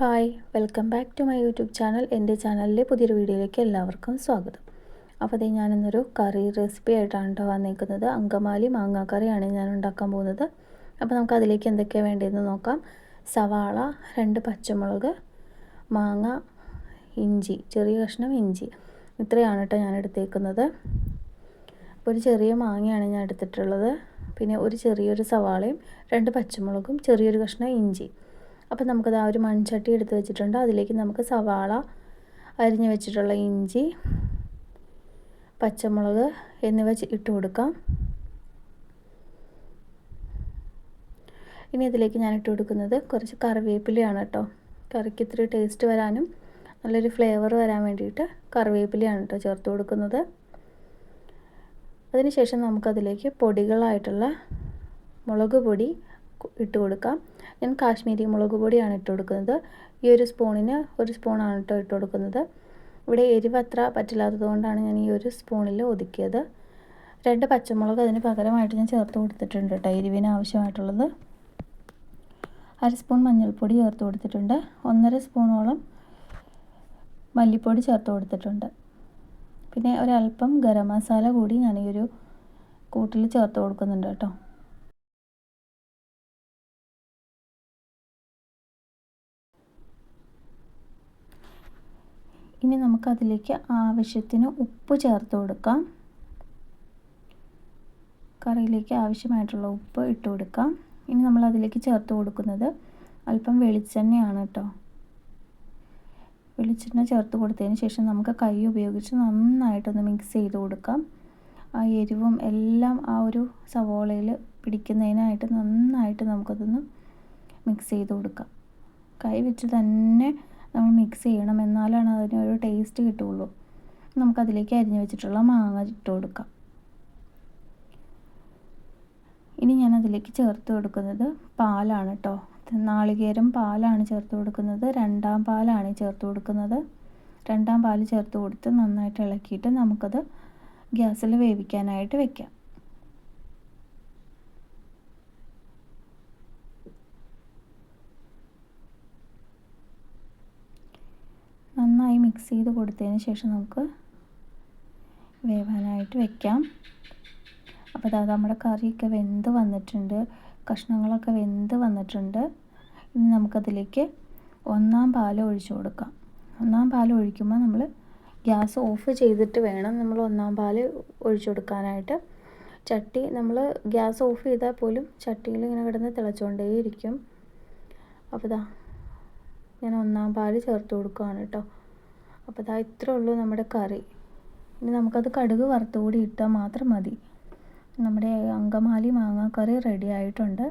Hi welcome back to my YouTube channel. എന്റെ ചാനലിലെ പുതിയൊരു വീഡിയോയിലേക്ക് എല്ലാവർക്കും സ്വാഗതം. അപ്പോൾ അതേ ഞാനിന്നൊരു കറി റെസിപ്പി ആയിട്ടാണ് കേട്ടോ വന്നിരിക്കുന്നത് അങ്കമാലി മാങ്ങാ മാങ്ങാക്കറിയാണ് ഞാൻ ഉണ്ടാക്കാൻ പോകുന്നത്. അപ്പോൾ നമുക്ക് അതിലേക്ക് എന്തൊക്കെയാണ് വേണ്ടതെന്ന് നോക്കാം. സവാള രണ്ട് പച്ചമുളക് മാങ്ങ ഇഞ്ചി ചെറിയ കഷ്ണം ഇഞ്ചി. ഇത്രയാണ് കേട്ടോ ഞാൻ എടുത്തേക്കുന്നത്. അപ്പോൾ ഒരു ചെറിയ മാങ്ങയാണ് ഞാൻ എടുത്തിട്ടുള്ളത്. പിന്നെ ഒരു ചെറിയൊരു സവാളയും രണ്ട് പച്ചമുളകും ചെറിയൊരു കഷ്ണം ഇഞ്ചി. അപ്പോൾ നമുക്കത് ആ ഒരു മൺചട്ടി എടുത്ത് വെച്ചിട്ടുണ്ട്. അതിലേക്ക് നമുക്ക് സവാള അരിഞ്ഞ് വെച്ചിട്ടുള്ള ഇഞ്ചി പച്ചമുളക് എന്നിവ ഇട്ട് കൊടുക്കാം. ഇനി ഇതിലേക്ക് ഞാൻ ഇട്ട് കൊടുക്കുന്നത് കുറച്ച് കറിവേപ്പിലയാണ് കേട്ടോ. കറിക്ക് ഇത്തിരി ടേസ്റ്റ് വരാനും നല്ലൊരു ഫ്ലേവർ വരാൻ വേണ്ടിയിട്ട് കറിവേപ്പിലയാണ് കേട്ടോ ചേർത്ത് കൊടുക്കുന്നത്. അതിനുശേഷം നമുക്കതിലേക്ക് പൊടികളായിട്ടുള്ള മുളക് പൊടി ഇട്ട് കൊടുക്കാം ഞാൻ കാശ്മീരി മുളക് പൊടിയാണ് ഇട്ട് കൊടുക്കുന്നത് ഈ ഒരു സ്പൂണിന് ഒരു സ്പൂണാണ് കേട്ടോ ഇട്ട് കൊടുക്കുന്നത് ഇവിടെ എരിവ് അത്ര പറ്റില്ലാത്തത് കൊണ്ടാണ് ഞാൻ ഈ ഒരു സ്പൂണിൽ ഒതുക്കിയത്. രണ്ട് പച്ചമുളക് അതിന് പകരമായിട്ട് ഞാൻ ചേർത്ത് കൊടുത്തിട്ടുണ്ട് കേട്ടോ എരിവിന് ആവശ്യമായിട്ടുള്ളത്. അര സ്പൂൺ മഞ്ഞൾപ്പൊടി ചേർത്ത് കൊടുത്തിട്ടുണ്ട്. ഒന്നര സ്പൂണോളം മല്ലിപ്പൊടി ചേർത്ത് കൊടുത്തിട്ടുണ്ട്. പിന്നെ ഒരല്പം ഗരം മസാല കൂടി ഞാൻ ഈ ഒരു കൂട്ടിൽ ചേർത്ത് കൊടുക്കുന്നുണ്ട് കേട്ടോ. ഇനി നമുക്കതിലേക്ക് ആവശ്യത്തിന് ഉപ്പ് ചേർത്ത് കൊടുക്കാം. കറിയിലേക്ക് ആവശ്യമായിട്ടുള്ള ഉപ്പ് ഇട്ട് കൊടുക്കാം. ഇനി നമ്മൾ അതിലേക്ക് ചേർത്ത് കൊടുക്കുന്നത് അല്പം വെളിച്ചെണ്ണയാണ് കേട്ടോ. വെളിച്ചെണ്ണ ചേർത്ത് കൊടുത്തതിന് ശേഷം നമുക്ക് കൈ ഉപയോഗിച്ച് നന്നായിട്ടൊന്ന് മിക്സ് ചെയ്ത് കൊടുക്കാം. ആ എരിവും എല്ലാം ആ ഒരു സവോളയിൽ പിടിക്കുന്നതിനായിട്ട് നന്നായിട്ട് നമുക്കതൊന്ന് മിക്സ് ചെയ്ത് കൊടുക്കാം. കൈ വെച്ച് തന്നെ നമ്മൾ മിക്സ് ചെയ്യണം. എന്നാലാണ് ഒരു ടേസ്റ്റ് കിട്ടുള്ളൂ. നമുക്കതിലേക്ക് അരിഞ്ഞു വെച്ചിട്ടുള്ള മാങ്ങ ഇട്ട് കൊടുക്കാം. ഇനി ഞാൻ അതിലേക്ക് ചേർത്ത് കൊടുക്കുന്നത് പാലാണ് കേട്ടോ നാളികേരം പാലാണ് ചേർത്ത് കൊടുക്കുന്നത്. രണ്ടാം പാലാണ് ചേർത്ത് കൊടുക്കുന്നത്. രണ്ടാം പാൽ ചേർത്ത് കൊടുത്ത് നന്നായിട്ട് ഇളക്കിയിട്ട് നമുക്കത് ഗ്യാസിൽ വേവിക്കാനായിട്ട് വെക്കാം. മിക്സ് ചെയ്ത് കൊടുത്തതിന് ശേഷം നമുക്ക് വേവാനായിട്ട് വെക്കാം. അപ്പോൾ അതായത് നമ്മുടെ കറിയൊക്കെ വെന്ത് വന്നിട്ടുണ്ട്. കഷ്ണങ്ങളൊക്കെ വെന്ത് വന്നിട്ടുണ്ട്. ഇനി നമുക്കതിലേക്ക് ഒന്നാം പാൽ ഒഴിച്ചു കൊടുക്കാം. ഒന്നാം പാൽ ഒഴിക്കുമ്പോൾ നമ്മൾ ഗ്യാസ് ഓഫ് ചെയ്തിട്ട് വേണം നമ്മൾ ഒന്നാം പാൽ ഒഴിച്ചു കൊടുക്കാനായിട്ട്. ചട്ടി നമ്മൾ ഗ്യാസ് ഓഫ് ചെയ്താൽ പോലും ചട്ടിയിൽ ഇങ്ങനെ കിടന്ന് തിളച്ചുകൊണ്ടേയിരിക്കും അപ്പോൾ ഇതാ ഞാൻ ഒന്നാം പാൽ ചേർത്ത് കൊടുക്കുകയാണ് കേട്ടോ. അപ്പോൾ ഇതാ ഇത്രേ ഉള്ളൂ നമ്മുടെ കറി. ഇനി നമുക്കത് കടുക് വറുത്തുകൂടി ഇട്ടാൽ മാത്രം മതി. നമ്മുടെ അങ്കമാലി മാങ്ങാക്കറി റെഡി ആയിട്ടുണ്ട്.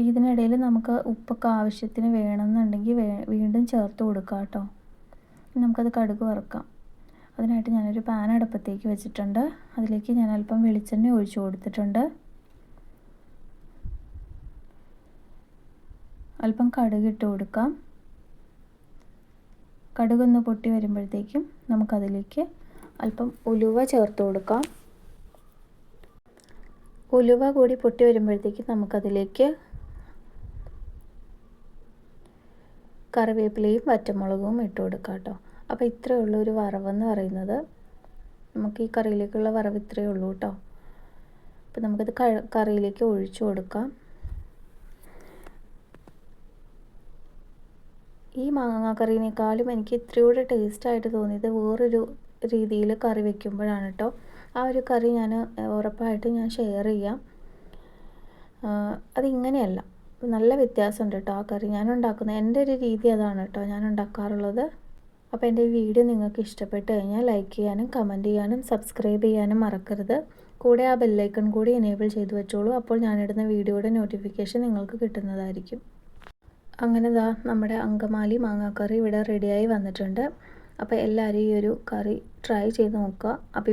ഇതിനിടയിൽ നമുക്ക് ഉപ്പൊക്കെ ആവശ്യത്തിന് വേണമെന്നുണ്ടെങ്കിൽ വേ വീണ്ടും ചേർത്ത് കൊടുക്കാം കേട്ടോ. നമുക്കത് കടുക് വറുക്കാം. അതിനായിട്ട് ഞാനൊരു പാൻ അടുപ്പത്തേക്ക് വെച്ചിട്ടുണ്ട്. അതിലേക്ക് ഞാൻ അല്പം വെളിച്ചെണ്ണ ഒഴിച്ചു കൊടുത്തിട്ടുണ്ട്. അല്പം കടുക് ഇട്ട് കൊടുക്കാം. കടുകൊന്ന് പൊട്ടി വരുമ്പോഴത്തേക്കും നമുക്കതിലേക്ക് അല്പം ഉലുവ ചേർത്ത് കൊടുക്കാം. ഉലുവ കൂടി പൊട്ടി വരുമ്പോഴത്തേക്കും നമുക്കതിലേക്ക് കറിവേപ്പിലയും വറ്റമുളകും ഇട്ട് കൊടുക്കാം കേട്ടോ. അപ്പോൾ ഇത്രയേ ഉള്ളൂ ഒരു വറവെന്ന് പറയുന്നത്. നമുക്ക് ഈ കറിയിലേക്കുള്ള വറവ് ഇത്രയേ ഉള്ളൂ കേട്ടോ. അപ്പോൾ നമുക്കത് കറിയിലേക്ക് ഒഴിച്ചു കൊടുക്കാം. ഈ മാങ്ങാക്കറിനേക്കാളും എനിക്ക് ഇത്രയൂടെ ടേസ്റ്റായിട്ട് തോന്നിയത് വേറൊരു രീതിയിൽ കറി വെക്കുമ്പോഴാണ് കേട്ടോ ആ ഒരു കറി ഞാൻ ഉറപ്പായിട്ടും ഞാൻ ഷെയർ ചെയ്യാം. അതിങ്ങനെയല്ല. നല്ല വ്യത്യാസമുണ്ട് കേട്ടോ ആ കറി. ഞാൻ എന്റെ ഒരു രീതി അതാണ് കേട്ടോ ഞാൻ ഉണ്ടാക്കാറുള്ളത്. അപ്പോൾ എന്റെ ഈ വീഡിയോ നിങ്ങൾക്ക് ഇഷ്ടപ്പെട്ട് കഴിഞ്ഞാൽ ലൈക്ക് ചെയ്യാനും കമന്റ് ചെയ്യാനും സബ്സ്ക്രൈബ് ചെയ്യാനും മറക്കരുത്. കൂടെ ആ ബെല്ലൈക്കൺ കൂടി എനേബിൾ ചെയ്തു വെച്ചോളൂ. അപ്പോൾ ഞാനിടുന്ന വീഡിയോയുടെ നോട്ടിഫിക്കേഷൻ നിങ്ങൾക്ക് കിട്ടുന്നതായിരിക്കും. അങ്ങനെ ദാ നമ്മുടെ അങ്കമാലി മാങ്ങാക്കറി ഇവിടെ റെഡിയായി വന്നിട്ടുണ്ട്. അപ്പോൾ എല്ലാവരും ഈ ഒരു കറി ട്രൈ ചെയ്ത് നോക്കുക. അപ്പോൾ